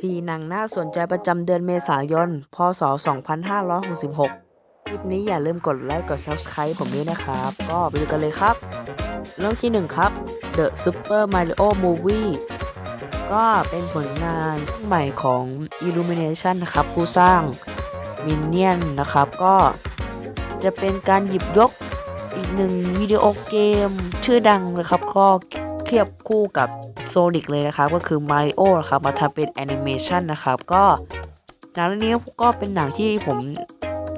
สี่หนังน่าสนใจประจำเดือนเมษายน พศ 2566 คลิปนี้อย่าลืมกดไลค์กด Subscribe ผมด้วยนะครับ ก็ไปดูกันเลยครับ เรื่องที่ 1 ครับ The Super Mario Movie ก็เป็นผลงานใหม่ของ Illumination นะครับ ผู้สร้าง Minion นะครับ ก็จะเป็นการหยิบยกอีกหนึ่งวิดีโอเกมชื่อดังนะครับ ก็เทียบคู่กับโซนิกเลยนะครับก็คือ Mario นะครับมาทำเป็นแอนิเมชันนะครับก็หนังเรื่องนี้ก็เป็นหนังที่ผม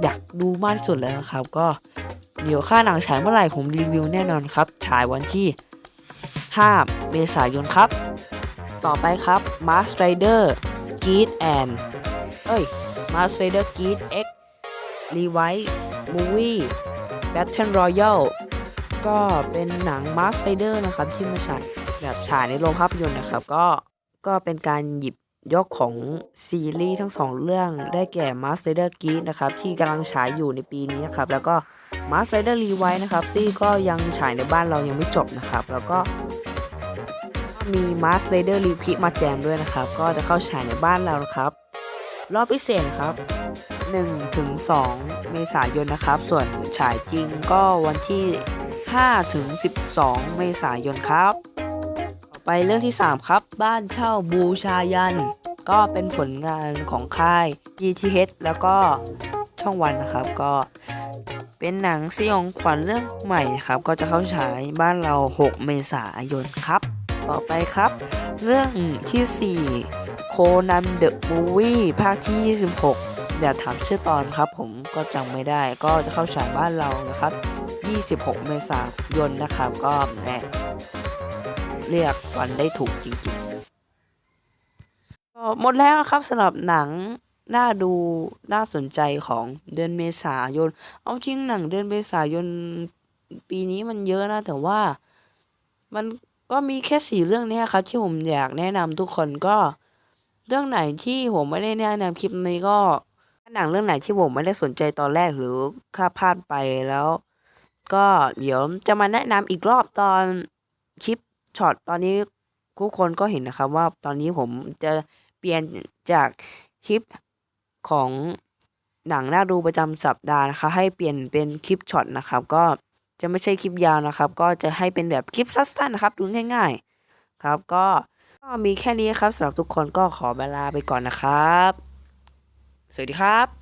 อยากดูมากที่สุดเลยนะครับ ก็เดี๋ยวค่าหนังฉายเมื่อไหร่ผมรีวิวแน่นอนครับ ฉายวันที่ 5 เมษายนครับ ต่อไปครับ Mars Rider Geet and เอ้ย Mars Rider Geet X Revive Movie Battle Royale ก็เป็นหนัง Mars Rider นะครับ ที่มาฉายแบบฉายในโรงภาพยนตร์นะครับ ก็ก็เป็นการหยิบยกของซีรีส์ทั้งสองเรื่องได้แก่ Mars Rider g e e นะครับ ที่กำลังฉายอยู่ในปีนี้นะครับ แล้วก็ Mars Rider Revive นะครับที่ก็ยังฉายในบ้านเรายังไม่จบนะครับ แล้วก็มี Mars Rider r e p i มาแจมด้วยนะครับ ก็จะเข้าฉายในบ้านเรานะครับ รอบพิเศษครับ1ถึง2เมษายนนะครับ ส่วนฉายจริงก็วันที่ 5 ถึง 12 เมษายนครับ ต่อไปเรื่องที่ 3 ครับ บ้านเช่าบูชายัน ก็เป็นผลงานของค่าย GTH แล้วก็ช่องวันนะครับ ก็เป็นหนังสยองขวัญเรื่องใหม่ครับ ก็จะเข้าฉายบ้านเรา 6 เมษายนครับ ต่อไปครับ เรื่องที่ 4 โคนันเดอะมูวี่ภาคที่ 26 อย่าถามชื่อตอนครับ ผมก็จำไม่ได้ก็จะเข้าฉายบ้านเรานะครับ 26 เมษายนนะครับก็แน่เรียกวันได้ถูกจริงๆก็หมดแล้วครับสำหรับหนังน่าดูน่าสนใจของเดือนเมษายน เอาจริงหนังเดือนเมษายนปีนี้มันเยอะนะ แต่ว่ามันก็มีแค่สี่เรื่องนี้ครับ ที่ผมอยากแนะนำทุกคนก็เรื่องไหนที่ผมไม่ได้แนะนำคลิปนี้ก็หนังเรื่องไหนที่ผมไม่ได้สนใจตอนแรกหรือค่าพลาดไปแล้ว ก็เดี๋ยวจะมาแนะนำอีกรอบตอนคลิปช็อตตอนนี้ทุกคนก็เห็นนะครับว่าตอนนี้ผมจะเปลี่ยนจากคลิปของหนังน่าดูประจำสัปดาห์นะคะ ให้เปลี่ยนเป็นคลิปช็อตนะครับ ก็จะไม่ใช่คลิปยาวนะครับ ก็จะให้เป็นแบบคลิปสั้นๆนะครับ ดูง่ายๆ ครับ ก็ก็มีแค่นี้ครับสำหรับทุกคนก็ขอเวลาไปก่อนนะครับ สวัสดีครับ